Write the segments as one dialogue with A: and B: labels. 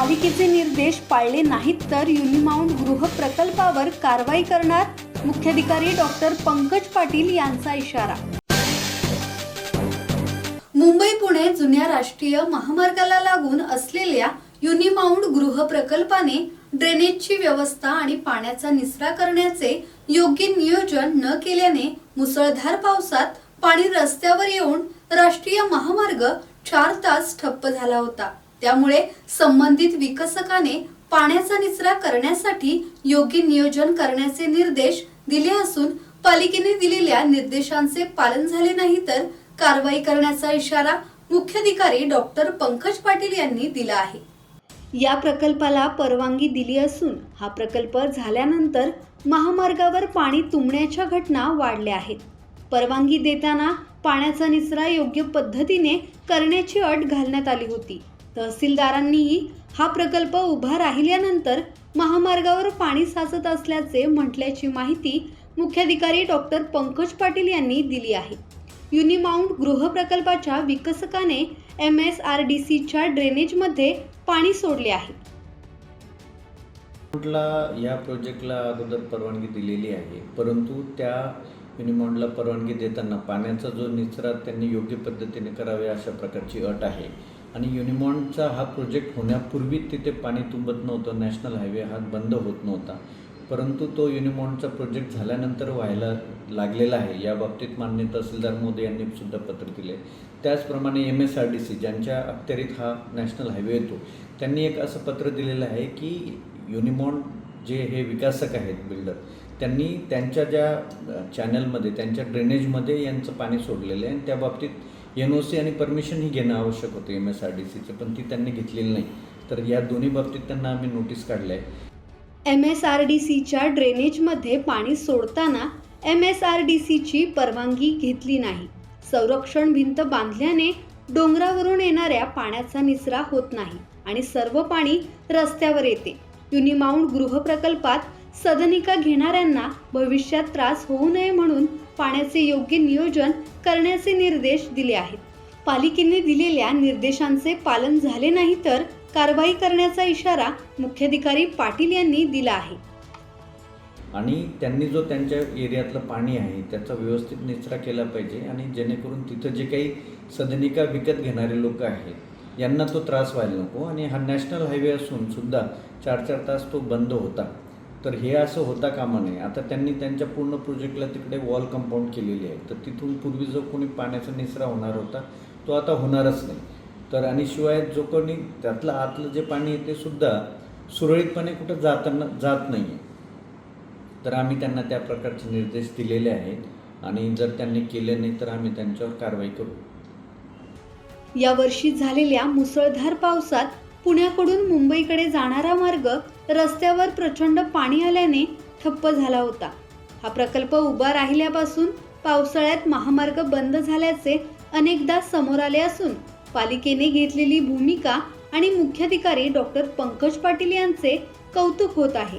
A: पालिकेचे निर्देश पाळले नाहीत तर युनिमाऊंट गृह प्रकल्पावर कारवाई करणार मुख्याधिकारी डॉक्टर पंकज पाटील यांचा इशारा. मुंबई पुणे जुन्या राष्ट्रीय महामार्गाला लागून असलेल्या युनिमाऊंट गृह प्रकल्पाने ड्रेनेजची व्यवस्था आणि पाण्याचा निचरा करण्याचे योग्य नियोजन न केल्याने मुसळधार पावसात पाणी रस्त्यावर येऊन राष्ट्रीय महामार्ग चार तास ठप्प झाला होता. त्यामुळे संबंधित विकसकाने पाण्याचा निचरा करण्यासाठी योग्य नियोजन करण्याचे निर्देश दिले असून पालिकेने दिलेल्या निर्देशांचे पालन झाले नाही तर कारवाई करण्याचा इशारा मुख्याधिकारी डॉक्टर पंकज पाटील यांनी दिला आहे. या प्रकल्पाला परवानगी दिली असून हा प्रकल्प झाल्यानंतर महामार्गावर पाणी तुंबण्याच्या घटना वाढल्या आहेत. परवानगी देताना पाण्याचा निचरा योग्य पद्धतीने करण्याची अट घालण्यात आली होती. तहसीलदारांनीही हा प्रकल्प उभा राहिल्यानंतर महामार्गावर पाणी साचत असल्याचे म्हटल्याची माहिती मुख्याधिकारी डॉक्टर पंकज पाटील यांनी दिली आहे. युनिमाउंट गृह प्रकल्पाच्या विकसकाने एम एस आर डी सीच्या ड्रेनेजमध्ये पाणी सोडले आहे.
B: कुठला या प्रोजेक्टला अगोदर परवानगी दिलेली आहे? परंतु त्या युनिमाउंटला परवानगी देताना पाण्याचा जो निचरा त्यांनी योग्य पद्धतीने करावे अशा प्रकारची अट आहे आणि युनिमॉनचा हा प्रोजेक्ट होण्यापूर्वी तिथे पाणी तुंबत नव्हतं नॅशनल हायवे हा बंद होत नव्हता. परंतु तो युनिमॉनचा प्रोजेक्ट झाल्यानंतर व्हायला लागलेला आहे. या बाबतीत मान्य तहसीलदार मोदी यांनी सुद्धा पत्र दिले. त्याचप्रमाणे M S R D C ज्यांच्या अखत्यारीत हा नॅशनल हायवे येतो त्यांनी एक असं पत्र दिलेलं आहे की युनिमॉन जे हे विकासक आहेत बिल्डर त्यांनी त्यांच्या ज्या चॅनलमध्ये त्यांच्या ड्रेनेजमध्ये यांचं पाणी सोडलेलं आहे आणि त्या बाबतीत एन ओ सी आणि परमिशनही घेणं आवश्यक होतं एम एस आर डी सीचं पण ती त्यांनी घेतलेली नाही. तर या दोन्ही बाबतीत त्यांना आम्ही नोटीस काढलं आहे.
A: एम एस आर डी सीच्या ड्रेनेजमध्ये पाणी सोडताना एम एस आर डी सीची परवानगी घेतली नाही. संरक्षण भिंत बांधल्याने डोंगरावरून येणाऱ्या पाण्याचा निचरा होत नाही आणि सर्व पाणी रस्त्यावर येते. युनिमाऊंट गृहप्रकल्पात सदनिका घेणाऱ्यांना भविष्यात त्रास होऊ नये म्हणून पाण्याचे योग्य नियोजन करण्याचे निर्देश दिले आहेत. पालिकेने दिलेल्या निर्देशांचे पालन झाले नाही तर कारवाई करण्याचा इशारा मुख्याधिकारी पाटील यांनी दिला आहे.
B: आणि त्यांनी जो त्यांच्या एरियातलं पाणी आहे त्याचा व्यवस्थित निचरा केला पाहिजे आणि जेणेकरून तिथं जे काही सदनिका विकत घेणारे लोक आहेत यांना तो त्रास व्हायला नको आणि हा नॅशनल हायवे असून सुद्धा चार चार तास तो बंद होता. तर हे असं होता कामा नये. आता त्यांनी त्यांच्या पूर्ण प्रोजेक्टला तिकडे वॉल कंपाऊंड केलेली आहे. तर तिथून पूर्वी जो कोणी पाण्याचा निचरा होणार होता तो आता होणारच नाही. तर आणि शिवाय जो कोणी त्यातलं आतलं जे पाणी आहे ते सुद्धा सुरळीतपणे कुठं जाताना जात नाही आहे तर आम्ही त्यांना त्या प्रकारचे निर्देश दिलेले आहेत आणि जर त्यांनी केले नाही तर आम्ही त्यांच्यावर कारवाई करू.
A: यावर्षी झालेल्या मुसळधार पावसात पुण्याकडून मुंबईकडे जाणारा मार्ग रस्त्यावर प्रचंड पाणी आल्याने ठप्प झाला होता. हा प्रकल्प उभा राहिल्यापासून पावसाळ्यात महामार्ग बंद झाल्याचे अनेकदा समोर आले असून पालिकेने घेतलेली भूमिका आणि मुख्याधिकारी डॉक्टर पंकज पाटील यांचे कौतुक होत आहे.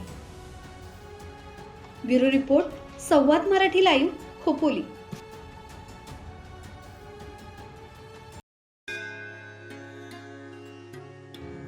A: Bureau report Samvad Marathi live Khopoli.